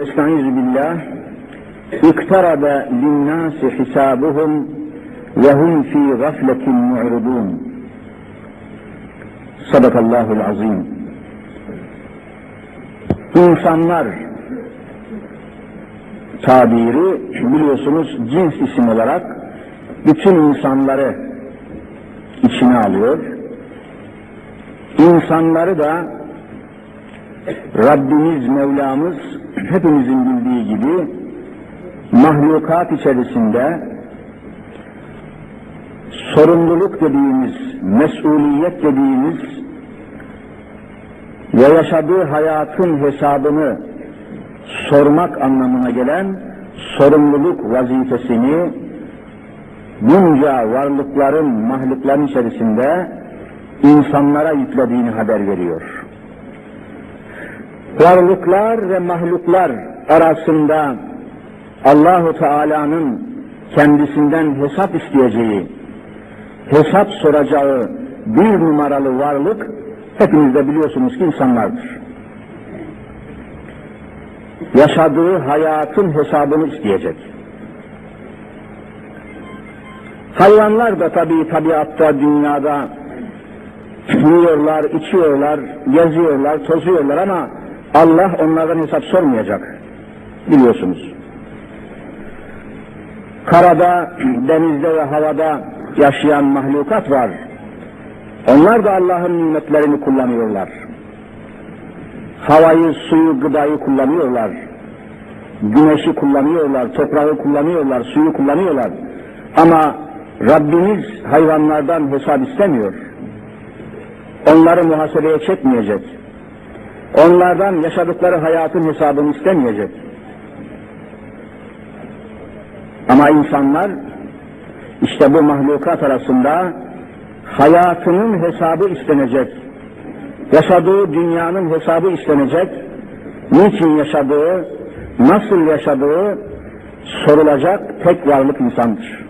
Estaizu billah. İktarabe linnâsi hisâbuhum ve hum fî gafletin mu'ridûn. Sadakallahul azim. İnsanlar tabiri biliyorsunuz cins isim olarak bütün insanları içine alıyor. İnsanları da Rabbimiz, Mevlamız hepimizin bildiği gibi mahlukat içerisinde sorumluluk dediğimiz, mesuliyet dediğimiz ve yaşadığı hayatın hesabını sormak anlamına gelen sorumluluk vazifesini bunca varlıkların, mahlukların içerisinde insanlara yüklediğini haber veriyor varlıklar ve mahluklar arasında Allahu Teala'nın kendisinden hesap isteyeceği, hesap soracağı bir numaralı varlık hepiniz de biliyorsunuz ki insanlardır. Yaşadığı hayatın hesabını isteyecek. Hayvanlar da tabii tabiatta, dünyada yiyorlar, içiyorlar, geziyorlar, tozuyorlar ama Allah onlardan hesap sormayacak. Biliyorsunuz. Karada, denizde ve havada yaşayan mahlukat var. Onlar da Allah'ın nimetlerini kullanıyorlar. Havayı, suyu, gıdayı kullanıyorlar. Güneşi kullanıyorlar, toprağı kullanıyorlar, suyu kullanıyorlar. Ama Rabbimiz hayvanlardan hesap istemiyor. Onları muhasebeye çekmeyecek. Onlardan yaşadıkları hayatın hesabını istemeyecek. Ama insanlar işte bu mahlukat arasında hayatının hesabı istenecek. Yaşadığı dünyanın hesabı istenecek. Niçin yaşadığı, nasıl yaşadığı sorulacak tek varlık insandır.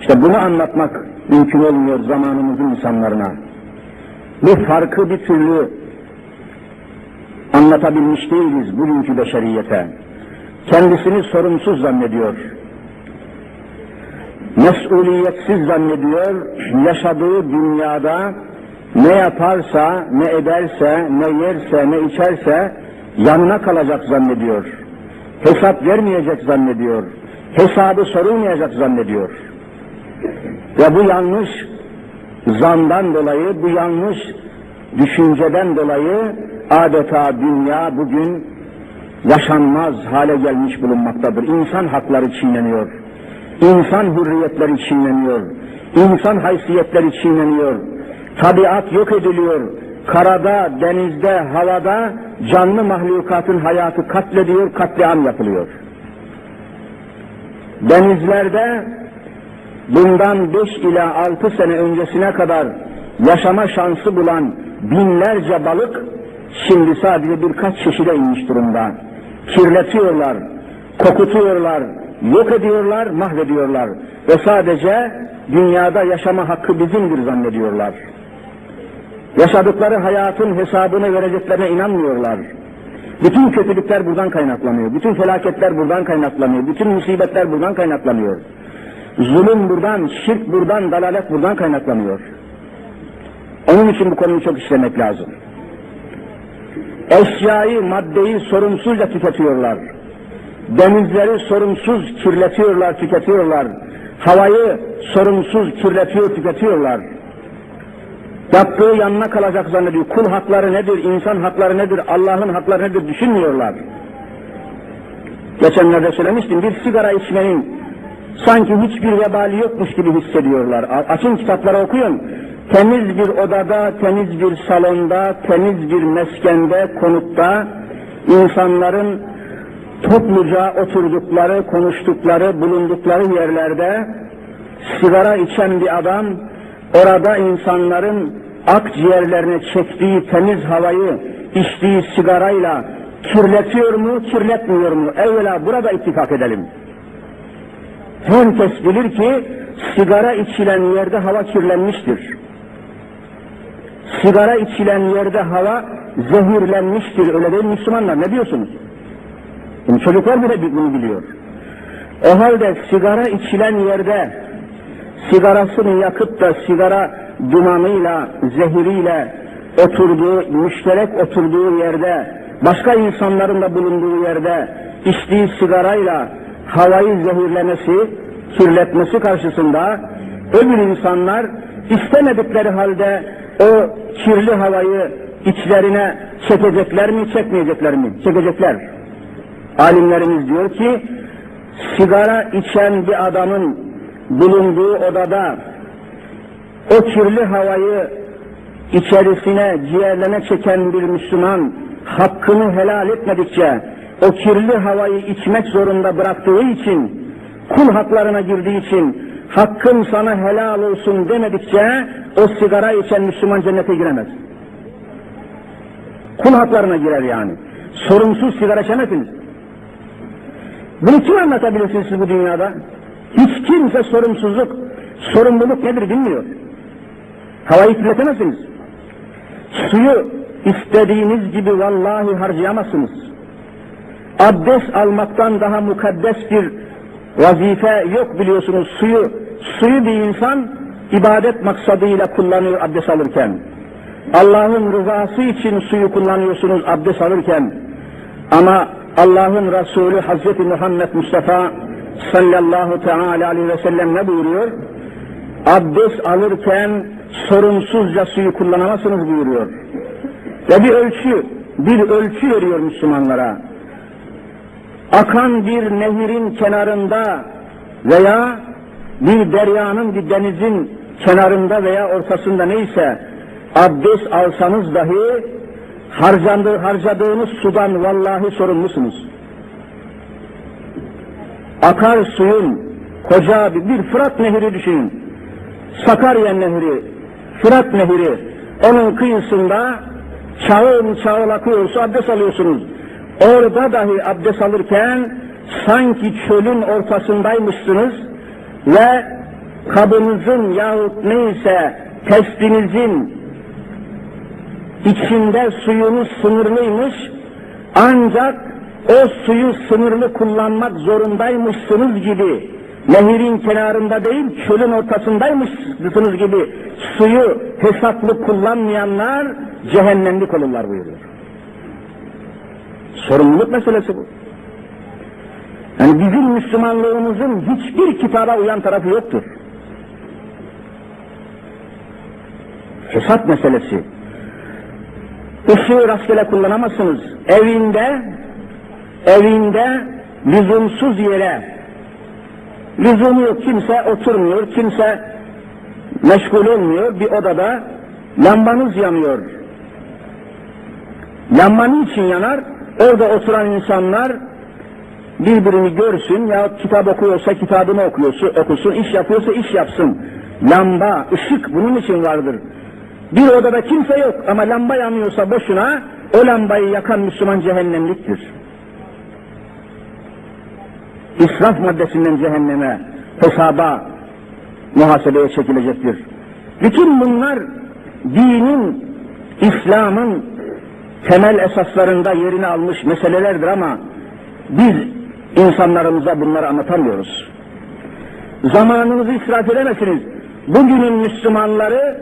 İşte bunu anlatmak mümkün olmuyor zamanımızın insanlarına. Bu farkı bir türlü anlatabilmiş değiliz bugünkü beşeriyete. Kendisini sorumsuz zannediyor. Mesuliyetsiz zannediyor. Yaşadığı dünyada ne yaparsa, ne ederse, ne yerse, ne içerse yanına kalacak zannediyor. Hesap vermeyecek zannediyor. Hesabı sorulmayacak zannediyor. Ve bu yanlış zandan dolayı, bu yanlış düşünceden dolayı adeta dünya bugün yaşanmaz hale gelmiş bulunmaktadır. İnsan hakları çiğneniyor. İnsan hürriyetleri çiğneniyor. İnsan haysiyetleri çiğneniyor. Tabiat yok ediliyor. Karada, denizde, havada canlı mahlukatın hayatı katlediyor, katliam yapılıyor. Denizlerde bundan beş ila altı sene öncesine kadar yaşama şansı bulan binlerce balık şimdi sadece birkaç çeşide inmiş durumda. Kirletiyorlar, kokutuyorlar, yok ediyorlar, mahvediyorlar. Ve sadece dünyada yaşama hakkı bizimdir zannediyorlar. Yaşadıkları hayatın hesabını vereceklerine inanmıyorlar. Bütün kötülükler buradan kaynaklanıyor. Bütün felaketler buradan kaynaklanıyor. Bütün musibetler buradan kaynaklanıyor. Zulüm buradan, şirk buradan, dalalet buradan kaynaklanıyor. Onun için bu konuyu çok işlemek lazım. Eşyayı, maddeyi sorumsuzca tüketiyorlar. Denizleri sorumsuz kirletiyorlar, tüketiyorlar. Havayı sorumsuz kirletiyor, tüketiyorlar. Yaptığı yanına kalacak zannediyor. Kul hakları nedir, insan hakları nedir, Allah'ın hakları nedir düşünmüyorlar. Geçenlerde söylemiştim, bir sigara içmenin sanki hiçbir vebali yokmuş gibi hissediyorlar. Açın kitapları okuyun. Temiz bir odada, temiz bir salonda, temiz bir meskende, konutta insanların topluca oturdukları, konuştukları, bulundukları yerlerde sigara içen bir adam orada insanların akciğerlerine çektiği temiz havayı içtiği sigarayla kirletiyor mu, kirletmiyor mu? Evvela burada ittifak edelim. Herkes bilir ki sigara içilen yerde hava kirlenmiştir. Sigara içilen yerde hava zehirlenmiştir. Öyle değil Müslümanlar ne diyorsunuz? Şimdi çocuklar bile bunu biliyor. O halde sigara içilen yerde sigarasını yakıp da sigara dumanıyla, zehiriyle oturduğu, müşterek oturduğu yerde, başka insanların da bulunduğu yerde içtiği sigarayla havayı zehirlemesi, kirletmesi karşısında öbür insanlar istemedikleri halde o kirli havayı içlerine çekecekler mi, çekmeyecekler mi? Çekecekler. Alimlerimiz diyor ki, sigara içen bir adamın bulunduğu odada o kirli havayı içerisine, ciğerlerine çeken bir Müslüman hakkını helal etmedikçe, o kirli havayı içmek zorunda bıraktığı için, kul haklarına girdiği için, hakkın sana helal olsun demedikçe, o sigara içen Müslüman cennete giremez. Kul haklarına girer yani. Sorumsuz sigara içemezsiniz. Bunu kim anlatabilirsiniz siz bu dünyada? Hiç kimse sorumsuzluk, sorumluluk nedir bilmiyor. Havayı kirletemezsiniz. Suyu istediğiniz gibi vallahi harcayamazsınız. Abdest almaktan daha mukaddes bir vazife yok biliyorsunuz. Suyu, suyu bir insan ibadet maksadıyla kullanıyor abdest alırken. Allah'ın rızası için suyu kullanıyorsunuz abdest alırken. Ama Allah'ın Resulü Hazreti Muhammed Mustafa sallallahu teala aleyhi ve sellem ne buyuruyor? Abdest alırken sorumsuzca suyu kullanamazsınız buyuruyor. Ve bir ölçü, bir ölçü veriyor Müslümanlara. Akan bir nehirin kenarında veya bir deryanın, bir denizin kenarında veya ortasında neyse abdest alsanız dahi harcandığı, harcadığınız sudan vallahi sorumlusunuz. Akar suyun koca bir, bir Fırat nehri düşünün. Sakarya nehri, Fırat nehri, onun kıyısında çağıl çağıl akıyor, su abdest alıyorsunuz. Orada dahi abdest alırken sanki çölün ortasındaymışsınız ve kabınızın yahut neyse testinizin içinde suyunuz sınırlıymış ancak o suyu sınırlı kullanmak zorundaymışsınız gibi nehirin kenarında değil çölün ortasındaymışsınız gibi suyu hesaplı kullanmayanlar cehennemlik olurlar buyuruyor. Sorumluluk meselesi bu. Yani bizim Müslümanlığımızın hiçbir kitaba uyan tarafı yoktur. Hesap meselesi. Işığı rastgele kullanamazsınız. Evinde, evinde lüzumsuz yere, lüzumu yok kimse oturmuyor, kimse meşgul olmuyor bir odada lambanız yanıyor. Lamba için yanar? Orada oturan insanlar birbirini görsün ya kitap okuyorsa kitabını okuyorsa okusun, iş yapıyorsa iş yapsın. Lamba, ışık bunun için vardır. Bir odada kimse yok ama lamba yanıyorsa boşuna o lambayı yakan Müslüman cehennemliktir. İsraf maddesinden cehenneme, hesaba, muhasebeye çekilecektir. Bütün bunlar dinin, İslam'ın temel esaslarında yerini almış meselelerdir ama biz insanlarımıza bunları anlatamıyoruz. Zamanınızı israf edemezsiniz. Bugünün Müslümanları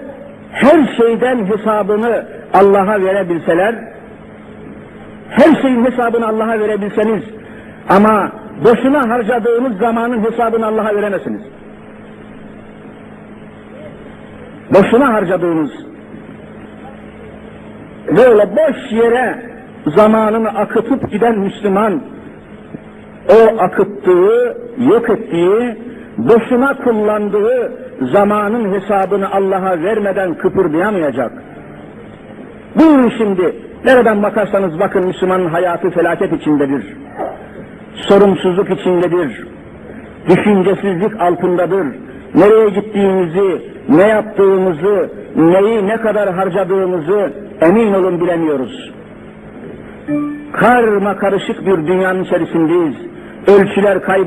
her şeyden hesabını Allah'a verebilseler, her şeyin hesabını Allah'a verebilseniz ama boşuna harcadığınız zamanın hesabını Allah'a veremezsiniz. Boşuna harcadığınız böyle boş yere zamanını akıtıp giden Müslüman o akıttığı, yok ettiği, boşuna kullandığı zamanın hesabını Allah'a vermeden kıpırdayamayacak. Buyurun şimdi, nereden bakarsanız bakın Müslümanın hayatı felaket içindedir. Sorumsuzluk içindedir. Düşüncesizlik altındadır. Nereye gittiğimizi, ne yaptığımızı, neyi ne kadar harcadığımızı emin olun bilemiyoruz. Karma karışık bir dünyanın içerisindeyiz. Ölçüler kaybol